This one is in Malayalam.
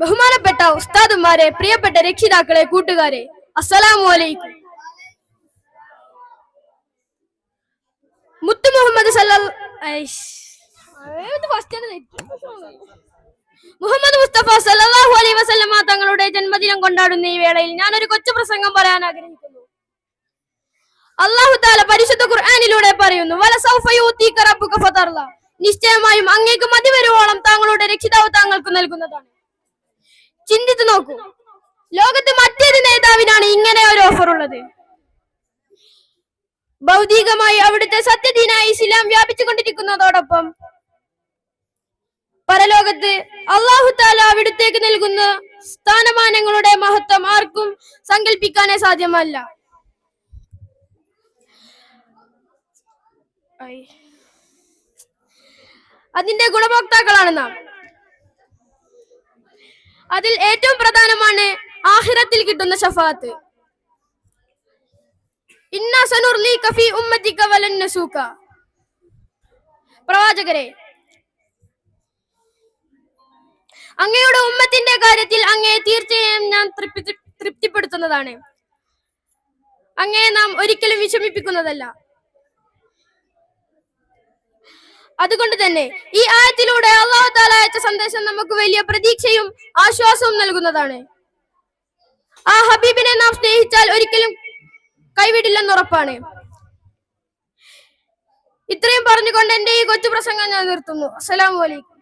ബഹുമാനപ്പെട്ട ഉസ്താദുമാരെ പ്രിയപ്പെട്ട രക്ഷിതാക്കളെ കൂട്ടുകാരെ അസ്സലാമു അലൈക്കും. മുത്തു മുഹമ്മദ്? മുഹമ്മദ് മുസ്തഫ സല്ലല്ലാഹു അലൈ വസല്ലമ തങ്ങളുടെ ജന്മദിനം കൊണ്ടാടുന്ന ഈ വേളയിൽ ഞാൻ ഒരു കൊച്ചു പ്രസംഗം പറയാൻ ആഗ്രഹിക്കുന്നു. അള്ളാഹു താല പരിശുദ്ധ ഖുർആാനിലൂടെ പറയുന്നു വല സൗഫ യൂതീക റബ്ബുക ഫതർല. നിശ്ചയമായും അങ്ങേക്ക് മതി വരുവോളം താങ്കളുടെ രക്ഷിതാവ് താങ്കൾക്ക് നൽകുന്നതാണ്. ചിന്തിച്ചു നോക്കൂ. ലോകത്ത് മറ്റേത് നേതാവിനാണ് ഇങ്ങനെ ഒരു ഓഫർ ഉള്ളത്. ഭൗതികമായി അവിടുത്തെ സത്യദീനായി ഇസ്ലാം വ്യാപിച്ചുകൊണ്ടിരിക്കുന്നതോടൊപ്പം പരലോകത്ത് അള്ളാഹു താല അവിടുത്തേക്ക് നൽകുന്ന സ്ഥാനമാനങ്ങളുടെ മഹത്വം ആർക്കും സങ്കല്പിക്കാനേ സാധ്യമല്ല. അതിന്റെ ഗുണഭോക്താക്കളാണ് നാം. അതിൽ ഏറ്റവും പ്രധാനമാണ് ആഹിറത്തിൽ കിട്ടുന്ന ഷഫാത്ത് പ്രവാചകരെ അങ്ങയുടെ ഉമ്മത്തിന്റെ കാര്യത്തിൽ അങ്ങയെ തീർച്ചയായും ഞാൻ തൃപ്തി തൃപ്തിപ്പെടുത്തുന്നതാണ്. അങ്ങയെ നാം ഒരിക്കലും വിഷമിപ്പിക്കുന്നതല്ല. അതുകൊണ്ട് തന്നെ ഈ ആയത്തിലൂടെ അള്ളാഹു താല അയച്ച സന്ദേശം നമുക്ക് വലിയ പ്രതീക്ഷയും ആശ്വാസവും നൽകുന്നതാണ്. ആ ഹബീബിനെ നാം സ്നേഹിച്ചാൽ ഒരിക്കലും കൈവിടില്ലെന്ന് ഉറപ്പാണ്. ഇത്രയും പറഞ്ഞുകൊണ്ട് എന്റെ ഈ കൊച്ചു പ്രസംഗം ഞാൻ നിർത്തുന്നു. അസ്സലാമു അലൈക്കും.